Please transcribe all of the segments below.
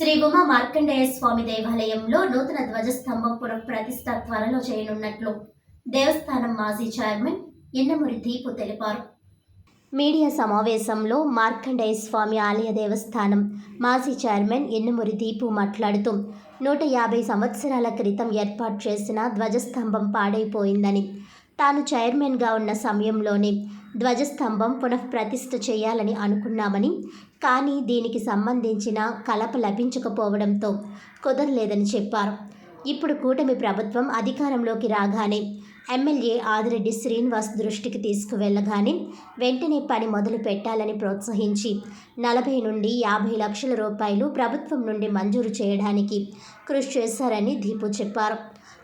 శ్రీ ఉమా మార్కండేయ స్వామి దేవాలయంలో నూతన ధ్వజస్తంభం ప్రతిష్ట త్వరలో చేయనున్నట్లు దేవస్థానం మాజీ చైర్మన్ ఎన్నమూరి దీపు తెలిపారు. మీడియా సమావేశంలో మార్కండేయ స్వామి ఆలయ దేవస్థానం మాజీ చైర్మన్ ఎన్నమూరి దీపు మాట్లాడుతూ నూట యాభై సంవత్సరాల క్రితం ఏర్పాటు చేసిన ధ్వజస్తంభం పాడైపోయిందని తాను చైర్మన్గా ఉన్న సమయంలోనే ధ్వజస్తంభం పునఃప్రతిష్ఠ చేయాలని అనుకున్నామని కానీ దీనికి సంబంధించిన కలప లభించకపోవడంతో కుదరలేదని చెప్పారు. ఇప్పుడు కూటమి ప్రభుత్వం అధికారంలోకి రాగానే ఎమ్మెల్యే ఆదిరెడ్డి శ్రీనివాస్ దృష్టికి తీసుకువెళ్ళగానే వెంటనే పని మొదలు పెట్టాలని ప్రోత్సహించి నలభై నుండి యాభై లక్షల రూపాయలు ప్రభుత్వం నుండి మంజూరు చేయడానికి కృషి చేశారని దీపు చెప్పారు.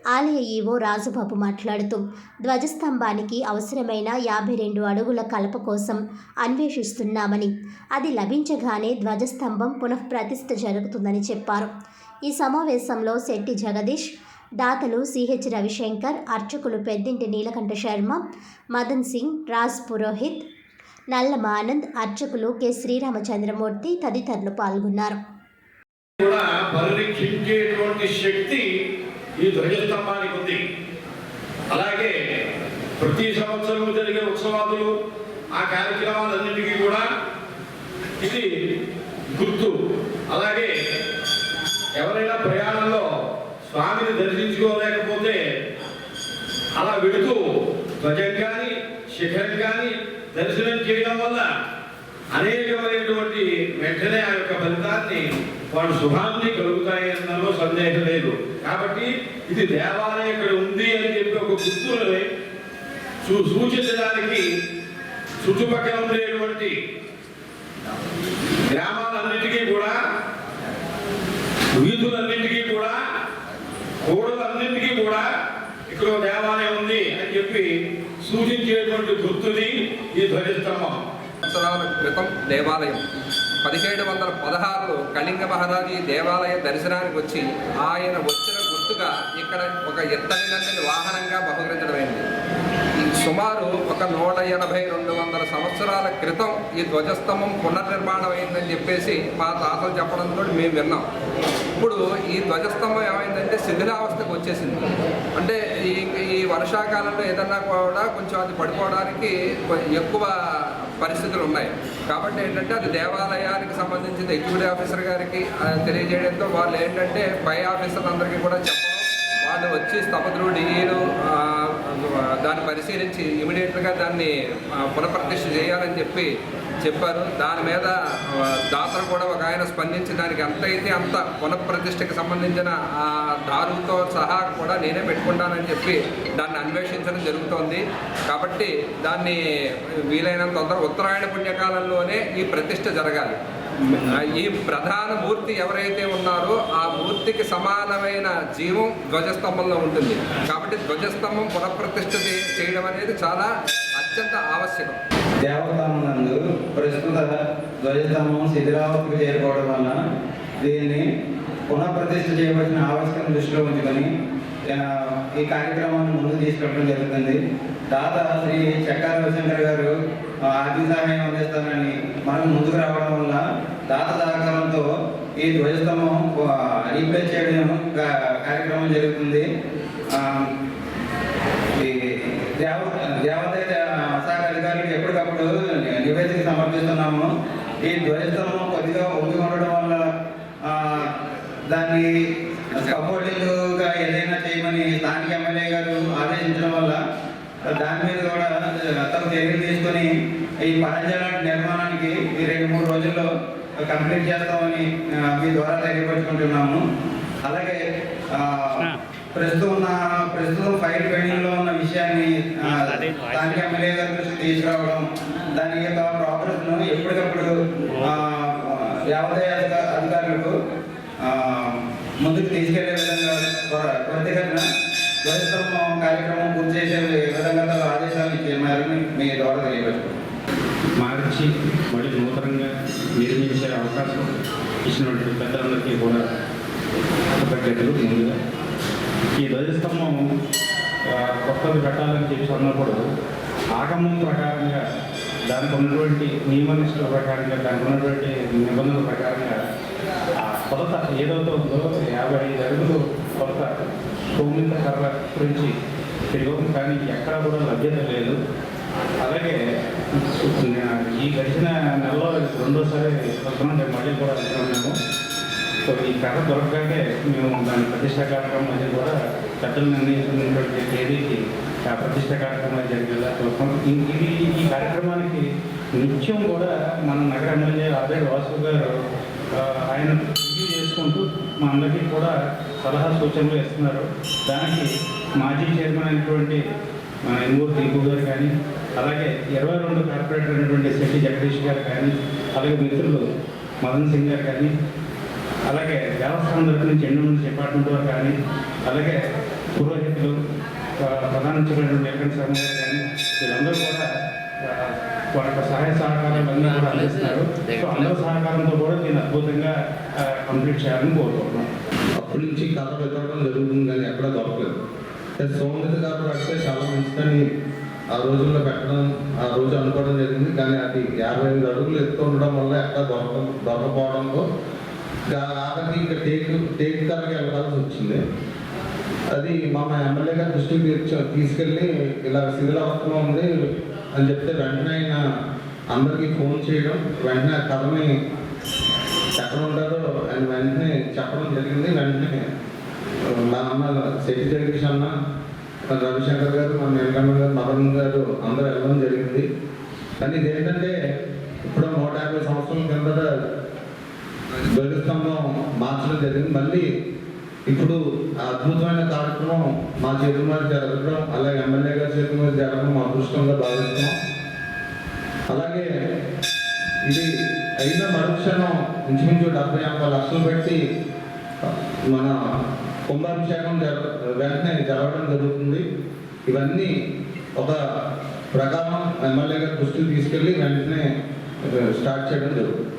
ఆలయ ఈవో రాజుబాబు మాట్లాడుతూ ధ్వజస్తంభానికి అవసరమైన యాభై రెండు అడుగుల కలప కోసం అన్వేషిస్తున్నామని అది లభించగానే ధ్వజస్తంభం పునఃప్రతిష్ఠ జరుగుతుందని చెప్పారు. ఈ సమావేశంలో శెట్టి జగదీష్ దాతలు సిహెచ్ రవిశంకర్ అర్చకులు పెద్దింటి నీలకంఠ శర్మ మదన్ సింగ్ రాజ్ పురోహిత్ నల్లమ ఆనంద్ అర్చకులు కె శ్రీరామచంద్రమూర్తి తదితరులు పాల్గొన్నారు. కూడా పరిరక్షించేటువంటి శక్తి ఈ ధ్వజస్తంభానికి ఉంది. అలాగే ప్రతి సంవత్సరం జరిగే ఉత్సవాదులు ఆ కార్యక్రమాలన్నింటికీ కూడా ఇది గుర్తు. అలాగే ఎవరైనా ప్రయాణంలో స్వామిని దర్శించుకోలేకపోతే అలా వెళుతూ ధ్వజం కానీ శిఖరం కానీ దర్శనం చేయడం వల్ల అనేకమైనటువంటి వెంటనే ఆ యొక్క ఫలితాన్ని వాడు శుభాన్ని కలుగుతాయి అన్నలో సందేహం లేదు. కాబట్టి ఇది దేవాలయం ఇక్కడ ఉంది అని చెప్పి ఒక గుర్తుని సూ సూచించడానికి చుట్టుపక్కల ఉండేటువంటి గ్రామాలన్నిటికీ కూడా వీధులన్నింటికీ కూడా కూడలన్నింటికీ కూడా ఇక్కడ దేవాలయం ఉంది అని చెప్పి సూచించేటువంటి గుర్తుని ఈ ధ్వజస్తంభం. సంవత్సరాల క్రితం దేవాలయం. పదిహేడు వందల పదహారులో కళింగ మహారాజు ఈ దేవాలయ దర్శనానికి వచ్చి ఆయన వచ్చిన గుర్తుగా ఇక్కడ ఒక ఎత్తడినందని వాహనంగా బహుకరించడమైంది. సుమారు ఒక నూట ఎనభై రెండు వందల సంవత్సరాల క్రితం ఈ ధ్వజస్తంభం పునర్నిర్మాణం అయిందని చెప్పేసి మా తాతలు చెప్పడంతో మేము విన్నాం. ఇప్పుడు ఈ ధ్వజస్తంభం ఏమైందంటే శిథిలావస్థకు వచ్చేసింది. అంటే ఈ ఈ వర్షాకాలంలో ఏదన్నా కూడా కొంచెం అది పడిపోవడానికి ఎక్కువ పరిస్థితులు ఉన్నాయి కాబట్టి ఏంటంటే అది దేవాలయానికి సంబంధించిన ఎగ్జిక్యూటివ్ ఆఫీసర్ గారికి తెలియజేయడంతో వాళ్ళు ఏంటంటే పై ఆఫీసర్లందరికీ కూడా చెప్పడం. వాళ్ళు వచ్చి స్తపద్రుడు ఈయన దాన్ని పరిశీలించి ఇమీడియట్గా దాన్ని పునఃప్రతిష్ఠ చేయాలని చెప్పి చెప్పారు. దాని మీద దాతలు కూడా ఒక ఆయన స్పందించి దానికి ఎంత అయితే అంత పునఃప్రతిష్ఠకి సంబంధించిన ఆ దారుతో సహా కూడా నేనే పెట్టుకుంటానని చెప్పి దాన్ని అన్వేషించడం జరుగుతోంది. కాబట్టి దాన్ని వీలైనంత తొందర ఉత్తరాయణ పుణ్యకాలంలోనే ఈ ప్రతిష్ఠ జరగాలి. ఈ ప్రధాన మూర్తి ఎవరైతే ఉన్నారో ఆ మూర్తికి సమానమైన జీవం ధ్వజస్తంభంలో ఉంటుంది. కాబట్టి ధ్వజస్తంభం పునఃప్రతిష్ఠ చేయడం అనేది చాలా అత్యంత ఆవశ్యకం. దేవతానందు ప్రస్తుత ధ్వజస్తంభం శిథిరావతికి చేరుకోవడం వల్ల దీన్ని పునఃప్రతిష్ఠ చేయవలసిన ఆవశ్యకత దృష్టిలో ఉంచుకొని ఈ కార్యక్రమాన్ని ముందుకు తీసుకెళ్ళడం జరుగుతుంది. దాత శ్రీ చక్కా రవిశంకర్ గారు ఆర్థిక సహాయం అందిస్తానని మనం ముందుకు రావడం వల్ల దాత సహకారంతో ఈ ధ్వజస్తంభం రీప్లేస్ చేయడం కా- కార్యక్రమం జరుగుతుంది ఆ, ఈ దేవ దేవాదాయ శాఖ అధికారులకు ఎప్పటికప్పుడు నివేదిక సమర్పిస్తున్నాము ఈ ధ్వజస్తంభం కొద్దిగా ఉండి ఉండడం వల్ల దాన్ని సపోర్టింగ్గా ఏదైనా చేయమని స్థానిక ఎమ్మెల్యే గారు ఆదేశించడం వల్ల దాని మీద కూడా తగు చర్యలు తీసుకొని ఈ పరంజాల నిర్మాణానికి ఈ రెండు మూడు రోజుల్లో కంప్లీట్ చేస్తామని మీ ద్వారా తెలియపరుచుకుంటున్నాము. అలాగే ప్రస్తుతం ఉన్న ప్రస్తుతం ఫైల్ పెండింగ్లో ఉన్న విషయాన్ని స్థానిక ఎమ్మెల్యే గారి దృష్టికి తీసుకురావడం దాని యొక్క ప్రోగ్రెస్ ఎప్పటికప్పుడు వ్యవసాయ అధికారులకు ముందుకు తీసుకెళ్ళే విధంగా ప్రత్యేకంగా త్వరితగతిన ధ్వజస్తంభం కార్యక్రమం పూర్తి చేసే విధంగా ఆదేశాలు ఇచ్చేమారని మీ ద్వారా తెలియపరుచుకుంటున్నాను మార్చి మళ్ళీ నూతనంగా నిర్మించే అవకాశం ఇచ్చినటువంటి పెద్దలందరికీ కూడా కృతజ్ఞతలు ముందుగా. ఈ ధ్వజస్తంభం కొత్తది పెట్టాలని చెప్పి అన్నప్పుడు ఆగమం ప్రకారంగా దానికి ఉన్నటువంటి నియమ నిష్ఠల ప్రకారంగా దానికి ఉన్నటువంటి నిబంధనల ప్రకారంగా ఆ కొలత ఏదైతే ఉందో యాభై ఐదు అడుగులు కొలత భూమిత కర్ర గురించి తెలియదు కానీ ఎక్కడా కూడా లభ్యత లేదు. అలాగే ఈ గడిచిన నెలలో రెండోసారి వస్తున్నాం మళ్ళీ కూడా వెళ్తున్నాం మేము. సో ఈ కర్ర దొరకగానే మేము దాని ప్రతిష్ట కార్యక్రమం అది కూడా పెద్దలు నిర్ణయించుకున్నటువంటి తేదీకి ప్రతిష్ట కార్యక్రమాలు జరిగేలా చూస్తాం. ఇది ఈ కార్యక్రమానికి నిత్యం కూడా మన నగర ఎమ్మెల్యే ఆల్రెడీ వాసు గారు ఆయన రివ్యూ చేసుకుంటూ మా అందరికీ కూడా సలహా సూచనలు ఇస్తున్నారు. దానికి మాజీ చైర్మన్ అయినటువంటి మన ఎన్మూరు దీపు గారు కానీ అలాగే ఇరవై రెండు కార్పొరేటర్ అయినటువంటి శెట్టి జగదీష్ గారు కానీ అలాగే మిత్రులు మదన్ సింగ్ గారు కానీ అలాగే దేవస్థానం దగ్గర నుంచి ఎన్నో డిపార్ట్మెంట్ వారు కానీ అలాగే పురోహితులు ఆ, ప్రధాన చెప్పినటువంటి వెంకట శర్మ గారు కానీ వీళ్ళందరూ కూడా వారి యొక్క సహాయ సహకారాలు అన్నీ కూడా అందిస్తున్నారు. సో అందరూ సహకారంతో కూడా దీన్ని అద్భుతంగా కంప్లీట్ చేయాలని కోరుకుంటున్నాం. అప్పటి నుంచి కథ వెతకడం జరుగుతుంది కానీ ఎక్కడ దొరకలేదు. కానీ సోమనిత గారు పెడితే చాలా మంచిదని ఆ రోజుల్లో పెట్టడం ఆ రోజు అనుకోవడం జరిగింది కానీ అది యాభై ఐదు అడుగులు ఎత్తు ఉండడం వల్ల ఎక్కడ దొరక దొరకపోవడంతో ఇంకా ఆఖరికి ఇంకా టేక్ టేక్ కర్రకి వెళ్ళాల్సి వచ్చింది. అది మా మా ఎమ్మెల్యే గారి దృష్టికి తీసుకెళ్ళి ఇలా శిథిలావస్థలో ఉంది అని చెప్తే వెంటనే ఆయన అందరికీ ఫోన్ చేయడం వెంటనే ఆ కథని ఎక్కడ ఉంటారో ఆయన వెంటనే చెప్పడం జరిగింది. వెంటనే మా అన్న శక్తి జగదీష్ అన్న రవిశంకర్ గారు మా నీలకంఠ గారు మదన్ గారు అందరూ వెళ్ళడం జరిగింది. కానీ ఇదేంటంటే ఇప్పుడు నూట యాభై సంవత్సరాల కిందట ధ్వజస్తంభం మార్చడం జరిగింది. మళ్ళీ ఇప్పుడు ఆ అద్భుతమైన కార్యక్రమం మా చేతుల మీద జరగడం అలాగే ఎమ్మెల్యే గారి చేతుల మీద జరగడం మా అదృష్టంగా భావిస్తున్నాం. అలాగే ఇది అయిన మరుక్షణం ఇంచుమించు డెబ్బై ఎనభై లక్షలు పెట్టి మన కుంభాభిషేకం జర వెంటనే జరగడం జరుగుతుంది. ఇవన్నీ ఒక ప్రకారం ఎమ్మెల్యే గారి దృష్టికి తీసుకెళ్ళి వెంటనే స్టార్ట్ చేయడం జరుగుతుంది.